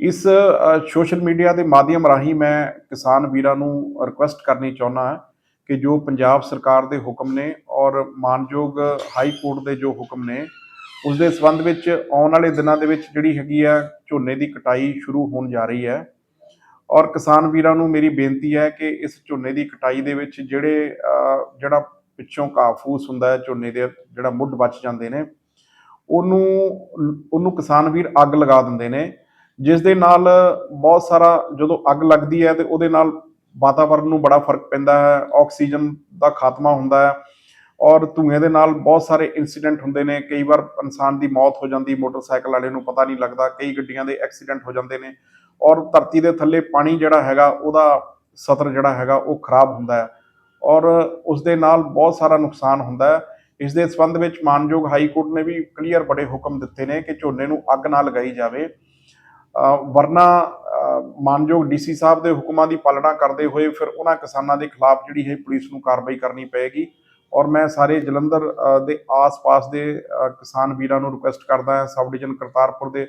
ਇਸ social media ਦੇ ਮਾਧਿਅਮ ਰਾਹੀਂ ਮੈਂ ਕਿਸਾਨ ਵੀਰਾਂ ਨੂੰ ਰਿਕੁਐਸਟ ਕਰਨੀ ਚਾਹੁੰਦਾ ਹਾਂ ਕਿ ਜੋ ਪੰਜਾਬ ਸਰਕਾਰ ਦੇ ਹੁਕਮ ਨੇ ਔਰ ਮਾਨਯੋਗ ਹਾਈ ਕੋਰਟ ਦੇ ਜੋ ਹੁਕਮ ਨੇ ਉਸ ਦੇ ਸੰਬੰਧ ਵਿੱਚ ਆਉਣ ਵਾਲੇ ਦਿਨਾਂ ਦੇ ਵਿੱਚ ਜਿਹੜੀ ਹੈਗੀ ਆ ਝੋਨੇ ਦੀ ਕਟਾਈ ਸ਼ੁਰੂ ਹੋਣ ਜਾ ਰਹੀ ਹੈ। ਔਰ ਕਿਸਾਨ ਵੀਰਾਂ ਨੂੰ ਮੇਰੀ ਬੇਨਤੀ ਹੈ ਕਿ ਇਸ ਝੋਨੇ ਦੀ ਕਟਾਈ ਦੇ ਵਿੱਚ ਜਿਹੜੇ ਜਿਹੜਾ ਪਿੱਛੋਂ ਘਾਹ ਫੂਸ ਹੁੰਦਾ ਹੈ ਝੋਨੇ ਦੇ, ਜਿਹੜਾ ਮੁੱਢ ਬਚ ਜਾਂਦੇ ਨੇ, ਉਹਨੂੰ ਉਹਨੂੰ ਕਿਸਾਨ ਵੀਰ ਅੱਗ ਲਗਾ ਦਿੰਦੇ ਨੇ। ਜਿਸ ਦੇ ਨਾਲ ਬਹੁਤ ਸਾਰਾ ਜਦੋਂ ਅੱਗ ਲੱਗਦੀ ਹੈ ਤੇ ਉਹਦੇ ਨਾਲ ਵਾਤਾਵਰਣ ਨੂੰ ਬੜਾ ਫ਼ਰਕ ਪੈਂਦਾ ਹੈ, ਆਕਸੀਜਨ ਦਾ ਖਾਤਮਾ ਹੁੰਦਾ ਹੈ ਔਰ ਧੂਏ ਦੇ ਨਾਲ ਬਹੁਤ ਸਾਰੇ ਇਨਸੀਡੈਂਟ ਹੁੰਦੇ ਨੇ। ਕਈ ਵਾਰ ਇਨਸਾਨ ਦੀ ਮੌਤ ਹੋ ਜਾਂਦੀ, ਮੋਟਰਸਾਈਕਲ ਵਾਲੇ ਨੂੰ ਪਤਾ ਨਹੀਂ ਲੱਗਦਾ, ਕਈ ਗੱਡੀਆਂ ਦੇ ਐਕਸੀਡੈਂਟ ਹੋ ਜਾਂਦੇ ਨੇ ਔਰ ਧਰਤੀ ਦੇ ਥੱਲੇ ਪਾਣੀ ਜਿਹੜਾ ਹੈਗਾ, ਉਹਦਾ ਸਤਰ ਜਿਹੜਾ ਹੈਗਾ, ਉਹ ਖਰਾਬ ਹੁੰਦਾ ਹੈ ਔਰ ਉਸ ਦੇ ਨਾਲ ਬਹੁਤ ਸਾਰਾ ਨੁਕਸਾਨ ਹੁੰਦਾ ਹੈ। ਇਸ ਦੇ ਸੰਬੰਧ ਵਿੱਚ ਮਾਨਯੋਗ ਹਾਈ ਕੋਰਟ ਨੇ ਵੀ ਕਲੀਅਰ ਬੜੇ ਹੁਕਮ ਦਿੱਤੇ ਨੇ ਕਿ ਝੋਨੇ ਨੂੰ ਅੱਗ ਨਾ ਲਗਾਈ ਜਾਵੇ। ਵਰਨਾ ਅ, ਮਾਨਯੋਗ ਡੀਸੀ ਸਾਹਿਬ ਦੇ ਹੁਕਮਾਂ ਦੀ ਪਾਲਣਾ ਕਰਦੇ ਹੋਏ ਫਿਰ ਉਹਨਾਂ ਕਿਸਾਨਾਂ ਦੇ ਖਿਲਾਫ ਜਿਹੜੀ ਹੈ ਪੁਲਿਸ ਨੂੰ ਕਾਰਵਾਈ ਕਰਨੀ ਪਏਗੀ। ਔਰ ਮੈਂ ਸਾਰੇ ਜਲੰਧਰ ਦੇ ਆਸ-ਪਾਸ ਦੇ ਕਿਸਾਨ ਵੀਰਾਂ ਨੂੰ ਰਿਕੁਐਸਟ ਕਰਦਾ ਹਾਂ ਸਬ ਡਿਵੀਜ਼ਨ ਕਰਤਾਰਪੁਰ ਦੇ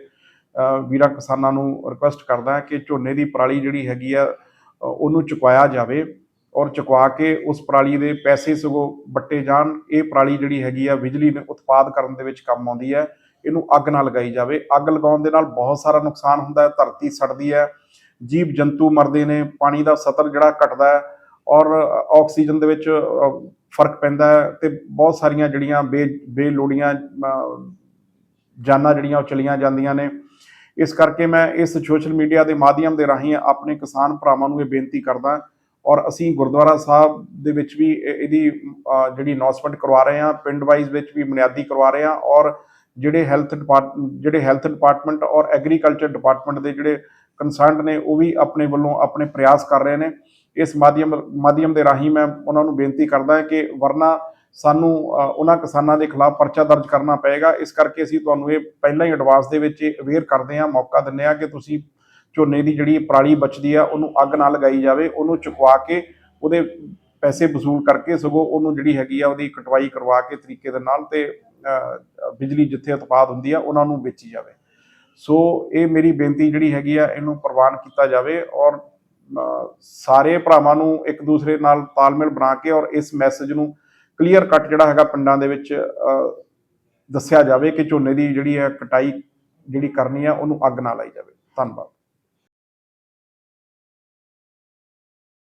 ਵੀਰਾਂ ਕਿਸਾਨਾਂ ਨੂੰ ਰਿਕੁਐਸਟ ਕਰਦਾ ਹਾਂ ਕਿ ਝੋਨੇ ਦੀ ਪਰਾਲੀ ਜਿਹੜੀ ਹੈਗੀ ਆ ਉਹਨੂੰ ਚੁਕਵਾਇਆ ਜਾਵੇ ਔਰ ਚੁਕਵਾ ਕੇ ਉਸ ਪਰਾਲੀ ਦੇ ਪੈਸੇ ਸਗੋਂ ਵੱਟੇ ਜਾਣ। ਇਹ ਪਰਾਲੀ ਜਿਹੜੀ ਹੈਗੀ ਆ ਬਿਜਲੀ ਨੂੰ ਉਤਪਾਦ ਕਰਨ ਦੇ ਵਿੱਚ ਕੰਮ ਆਉਂਦੀ ਹੈ। ਇਹਨੂੰ ਅੱਗ ਨਾ ਲਗਾਈ ਜਾਵੇ। ਅੱਗ ਲਗਾਉਣ ਦੇ ਨਾਲ ਬਹੁਤ ਸਾਰਾ ਨੁਕਸਾਨ ਹੁੰਦਾ ਹੈ ਧਰਤੀ ਸੜਦੀ ਹੈ ਜੀਵ ਜੰਤੂ ਮਰਦੇ ਨੇ ਪਾਣੀ ਦਾ ਸਤਰ ਜਿਹੜਾ ਘਟਦਾ ਹੈ ਔਰ ਆਕਸੀਜਨ ਦੇ ਵਿੱਚ ਫ਼ਰਕ ਪੈਂਦਾ ਹੈ ਤੇ ਬਹੁਤ ਸਾਰੀਆਂ ਜਿਹੜੀਆਂ ਬੇ ਬੇਲੋੜੀਆਂ ਅ, ਜਾਨਾਂ ਜਿਹੜੀਆਂ ਉਹ ਚਲੀਆਂ ਜਾਂਦੀਆਂ ਨੇ। ਇਸ ਕਰਕੇ ਮੈਂ ਇਸ ਸੋਸ਼ਲ ਮੀਡੀਆ ਦੇ ਮਾਧਿਅਮ ਦੇ ਰਾਹੀਂ ਆਪਣੇ ਕਿਸਾਨ ਭਰਾਵਾਂ ਨੂੰ ਇਹ ਬੇਨਤੀ ਕਰਦਾ ਔਰ ਅਸੀਂ ਗੁਰਦੁਆਰਾ ਸਾਹਿਬ ਦੇ ਵਿੱਚ ਵੀ ਇਹ- ਇਹਦੀ ਜਿਹੜੀ ਅਨਾਉਂਸਮੈਂਟ ਕਰਵਾ ਰਹੇ ਹਾਂ ਪਿੰਡ ਵਾਈਜ਼ ਵਿੱਚ ਵੀ ਬੁਨਿਆਦੀ ਕਰਵਾ ਰਹੇ ਹਾਂ ਔਰ ਜਿਹੜੇ ਹੈਲਥ ਡਿਪਾਰਟ ਜਿਹੜੇ ਹੈਲਥ ਡਿਪਾਰਟਮੈਂਟ ਔਰ ਐਗਰੀਕਲਚਰ ਡਿਪਾਰਟਮੈਂਟ ਦੇ ਜਿਹੜੇ ਕੰਸਰਨਡ ਨੇ, ਉਹ ਵੀ ਆਪਣੇ ਵੱਲੋਂ ਆਪਣੇ ਪ੍ਰਯਾਸ ਕਰ ਰਹੇ ਨੇ। ਇਸ ਮਾਧਿਅਮ ਮਾਧਿਅਮ ਦੇ ਰਾਹੀਂ ਮੈਂ ਉਹਨਾਂ ਨੂੰ ਬੇਨਤੀ ਕਰਦਾ ਹਾਂ ਕਿ ਵਰਨਾ ਸਾਨੂੰ ਉਹਨਾਂ ਕਿਸਾਨਾਂ ਦੇ ਖਿਲਾਫ ਪਰਚਾ ਦਰਜ ਕਰਨਾ ਪਏਗਾ। ਇਸ ਕਰਕੇ ਅਸੀਂ ਤੁਹਾਨੂੰ ਇਹ ਪਹਿਲਾਂ ਹੀ ਐਡਵਾਂਸ ਦੇ ਵਿੱਚ ਅਵੇਅਰ ਕਰਦੇ ਹਾਂ, ਮੌਕਾ ਦਿੰਦੇ ਹਾਂ ਕਿ ਤੁਸੀਂ ਝੋਨੇ ਦੀ ਜਿਹੜੀ ਪਰਾਲੀ ਬਚਦੀ ਆ, ਉਹਨੂੰ ਅੱਗ ਨਾ ਲਗਾਈ ਜਾਵੇ, ਉਹਨੂੰ ਚੁਕਵਾ ਕੇ ਉਹਦੇ ਪੈਸੇ ਵਸੂਲ ਕਰਕੇ ਸਗੋਂ ਉਹਨੂੰ ਜਿਹੜੀ ਹੈਗੀ ਆ, ਉਹਦੀ ਕਟਵਾਈ ਕਰਵਾ ਕੇ ਤਰੀਕੇ ਦੇ ਨਾਲ ਤੇ ਬਿਜਲੀ ਜਿੱਥੇ ਉਤਪਾਦ ਹੁੰਦੀ ਆ, ਉਹਨਾਂ ਨੂੰ ਵੇਚੀ ਜਾਵੇ। ਸੋ ਇਹ ਮੇਰੀ ਬੇਨਤੀ ਜਿਹੜੀ ਹੈਗੀ ਆ, ਇਹਨੂੰ ਪ੍ਰਵਾਨ ਕੀਤਾ ਜਾਵੇ ਔਰ ਸਾਰੇ ਭਰਾਵਾਂ ਨੂੰ ਇੱਕ ਦੂਸਰੇ ਨਾਲ ਤਾਲਮੇਲ ਬਣਾ ਕੇ ਔਰ ਇਸ ਮੈਸੇਜ ਨੂੰ ਕਲੀਅਰ ਕੱਟ ਜਿਹੜਾ ਹੈਗਾ ਪਿੰਡਾਂ ਦੇ ਵਿੱਚ ਦੱਸਿਆ ਜਾਵੇ ਕਿ ਝੋਨੇ ਦੀ ਜਿਹੜੀ ਹੈ ਕਟਾਈ ਜਿਹੜੀ ਕਰਨੀ ਆ, ਉਹਨੂੰ ਅੱਗ ਨਾ ਲਾਈ ਜਾਵੇ। ਧੰਨਵਾਦ।